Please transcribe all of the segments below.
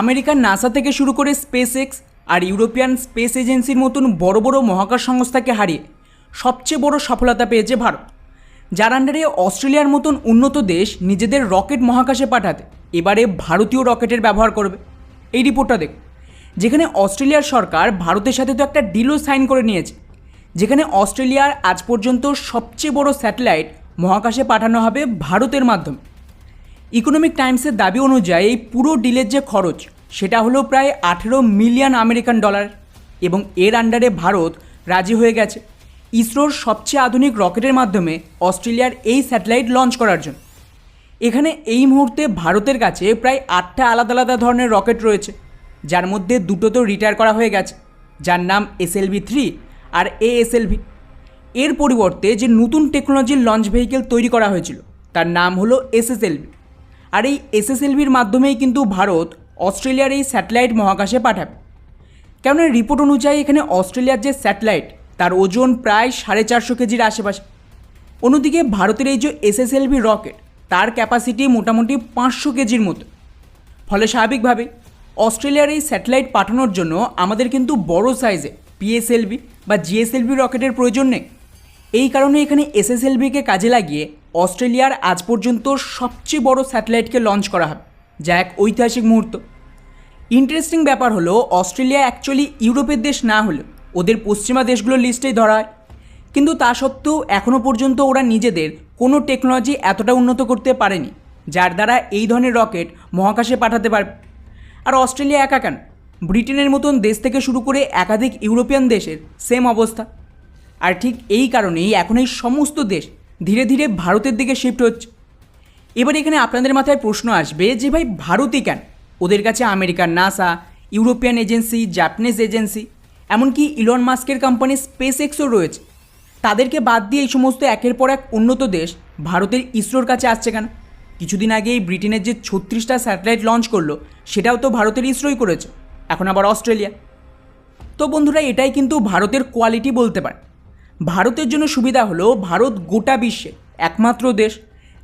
আমেরিকার নাসা থেকে শুরু করে স্পেস এক্স আর ইউরোপিয়ান স্পেস এজেন্সির মতন বড় বড় মহাকাশ সংস্থাকে হারিয়ে সবচেয়ে বড় সফলতা পেয়েছে ভারত, যার আন্ডারে অস্ট্রেলিয়ার মতন উন্নত দেশ নিজেদের রকেট মহাকাশে পাঠাতে এবারে ভারতীয় রকেটের ব্যবহার করবে। এই রিপোর্টটা দেখ যেখানে অস্ট্রেলিয়ার সরকার ভারতের সাথে তো একটা ডিলও সাইন করে নিয়েছে। যেখানে অস্ট্রেলিয়ার আজ পর্যন্ত সবচেয়ে বড় স্যাটেলাইট মহাকাশে পাঠানো হবে ভারতের মাধ্যমে। ইকোনমিক টাইমসের দাবি অনুযায়ী এই পুরো ডিলের যে খরচ, সেটা হলো প্রায় আঠেরো মিলিয়ন আমেরিকান ডলার এবং এর আন্ডারে ভারত রাজি হয়ে গেছে। ইসরোর সবচেয়ে আধুনিক রকেটের মাধ্যমে অস্ট্রেলিয়ার এই স্যাটেলাইট লঞ্চ করার জন্য। এখানে এই মুহূর্তে ভারতের কাছে প্রায় আটটা আলাদা আলাদা ধরনের রকেট রয়েছে, যার মধ্যে দুটো তো রিটায়ার করা হয়ে গেছে, যার নাম এসএলভি থ্রি আর এএসএলভি এর পরিবর্তে যে নতুন টেকনোলজির লঞ্চ ভেহিকেল তৈরি করা হয়েছিল, তার নাম হলো এসএসএলভি আর এই এসএসএলভির মাধ্যমেই কিন্তু ভারত অস্ট্রেলিয়ার এই স্যাটেলাইট মহাকাশে পাঠাবে। কেননা রিপোর্ট অনুযায়ী এখানে অস্ট্রেলিয়ার যে স্যাটেলাইট, তার ওজন প্রায় সাড়ে চারশো কেজির আশেপাশে। অন্যদিকে ভারতের এই যে এসএসএলভি রকেট, তার ক্যাপাসিটি মোটামুটি পাঁচশো কেজির মতো। ফলে স্বাভাবিকভাবেই অস্ট্রেলিয়ার এই স্যাটেলাইট পাঠানোর জন্য আমাদের কিন্তু বড় সাইজে পিএসএলভি বা জিএসএলভি রকেটের প্রয়োজন নেই। এই কারণে এখানে এসএসএলভিকে কাজে লাগিয়ে অস্ট্রেলিয়ার আজ পর্যন্ত সবচেয়ে বড় স্যাটেলাইটকে লঞ্চ করা হবে যা এক ঐতিহাসিক মুহূর্ত। ইন্টারেস্টিং ব্যাপার হলো, অস্ট্রেলিয়া অ্যাকচুয়ালি ইউরোপের দেশ না হলেও ওদের পশ্চিমা দেশগুলোর লিস্টেই ধরা হয়। কিন্তু তা সত্ত্বেও এখনও পর্যন্ত ওরা নিজেদের কোনো টেকনোলজি এতটা উন্নত করতে পারেনি, যার দ্বারা এই ধরনের রকেট মহাকাশে পাঠাতে পারবে। আর অস্ট্রেলিয়া একা কেন? ব্রিটেনের মতন দেশ থেকে শুরু করে একাধিক ইউরোপিয়ান দেশের সেম অবস্থা। আর ঠিক এই কারণেই এখন এই সমস্ত দেশ ধীরে ধীরে ভারতের দিকে শিফট হচ্ছে। এবার এখানে আপনাদের মাথায় প্রশ্ন আসবে যে ভাই, ভারতই কেন? ওদের কাছে আমেরিকার NASA European agency Japanese agency এমনকি ইলন মাস্কের কোম্পানি স্পেস এক্সও রয়েছে। তাদেরকে বাদ দিয়ে এই সমস্ত একের পর এক উন্নত দেশ ভারতের ইসরোর কাছে আসছে কেন? কিছুদিন আগেই ব্রিটেনের যে ছত্রিশটা স্যাটেলাইট লঞ্চ করল, সেটাও তো ভারতের ইসরোই করেছে। এখন আবার অস্ট্রেলিয়া। তো বন্ধুরা, এটাই কিন্তু ভারতের কোয়ালিটি বলতে পারে। ভারতের জন্য সুবিধা হলো ভারত গোটা বিশ্বে একমাত্র দেশ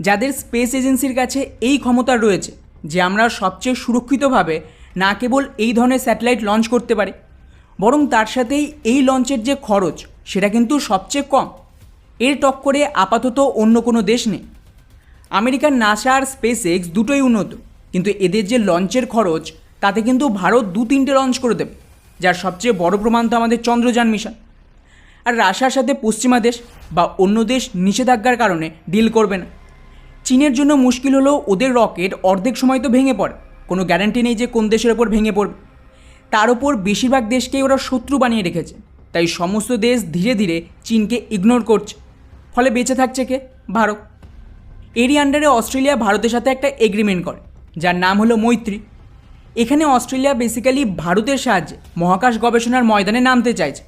যাদের স্পেস এজেন্সির কাছে এই ক্ষমতা রয়েছে যে আমরা সবচেয়ে সুরক্ষিতভাবে না কেবল এই ধরনের স্যাটেলাইট লঞ্চ করতে পারি, বরং তার সাথেই এই লঞ্চের যে খরচ সেটা কিন্তু সবচেয়ে কম। এর টক্করে আপাতত অন্য কোনো দেশ নেই। আমেরিকার নাসা আর স্পেস এক্স দুটোই উন্নত, কিন্তু এদের যে লঞ্চের খরচ, তাতে কিন্তু ভারত দু তিনটে লঞ্চ করে দেবে, যার সবচেয়ে বড় প্রমাণ তো আমাদের চন্দ্রযান মিশন। আর রাশিয়ার সাথে পশ্চিমা দেশ বা অন্য দেশ নিষেধাজ্ঞার কারণে ডিল করবে না। চীনের জন্য মুশকিল হলেও ওদের রকেট অর্ধেক সময় তো ভেঙে পড়ে। কোনো গ্যারান্টি নেই যে কোন দেশের ওপর ভেঙে পড়বে। তার ওপর বেশিরভাগ দেশকেই ওরা শত্রু বানিয়ে রেখেছে। তাই সমস্ত দেশ ধীরে ধীরে চীনকে ইগনোর করছে। ফলে বেঁচে থাকছে কে? ভারত। এরই আন্ডারে অস্ট্রেলিয়া ভারতের সাথে একটা এগ্রিমেন্ট করে, যার নাম হলো মৈত্রী। এখানে অস্ট্রেলিয়া বেসিক্যালি ভারতের সাহায্যে মহাকাশ গবেষণার ময়দানে নামতে চাইছে।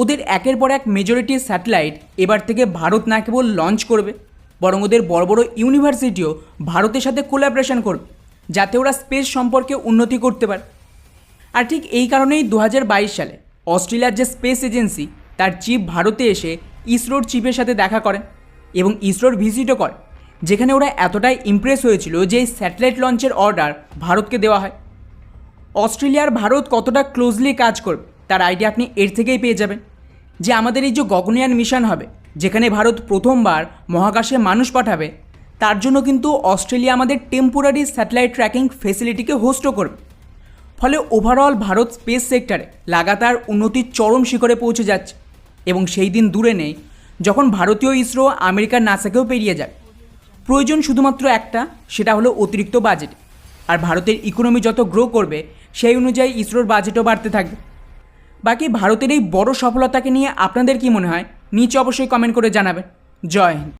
ওদের একের পর এক মেজরিটি স্যাটেলাইট এবার থেকে ভারত না কেবল লঞ্চ করবে, বরং ওদের বড় বড় ইউনিভার্সিটিও ভারতের সাথে কোলাবরেশন করবে, যাতে ওরা স্পেস সম্পর্কে উন্নতি করতে পারে। আর ঠিক এই কারণেই দু হাজার বাইশ সালে অস্ট্রেলিয়ার যে স্পেস এজেন্সি তার চিফ ভারতে এসে ইসরোর চিফের সাথে দেখা করেন এবং ইসরোর ভিজিটও করে, যেখানে ওরা এতটাই ইমপ্রেস হয়েছিল যে এই স্যাটেলাইট লঞ্চের অর্ডার ভারতকে দেওয়া হয়। অস্ট্রেলিয়ার ভারত কতটা ক্লোজলি কাজ করবে তার আইডিয়া আপনি এর থেকেই পেয়ে যাবেন। যে আমাদের এই যে গগনয়ান মিশন হবে, যেখানে ভারত প্রথমবার মহাকাশে মানুষ পাঠাবে, তার জন্য কিন্তু অস্ট্রেলিয়া আমাদের টেম্পোরারি স্যাটেলাইট ট্র্যাকিং ফেসিলিটিকে হোস্টও করবে। ফলে ওভারঅল ভারত স্পেস সেক্টরে লাগাতার উন্নতির চরম শিখরে পৌঁছে যাচ্ছে এবং সেই দিন দূরে নেই যখন ভারতীয় ইসরো আমেরিকার নাসাকেও পেরিয়ে যায় প্রয়োজন শুধুমাত্র একটা, সেটা হলো অতিরিক্ত বাজেট আর ভারতের ইকোনমি যত গ্রো করবে, সেই অনুযায়ী ইসরোর বাজেটও বাড়তে থাকবে। বাকি ভারতের এই বড় সফলতাকে নিয়ে আপনাদের কি মনে হয়? নিচে অবশ্যই কমেন্ট করে জানাবেন। জয় হিন্দ।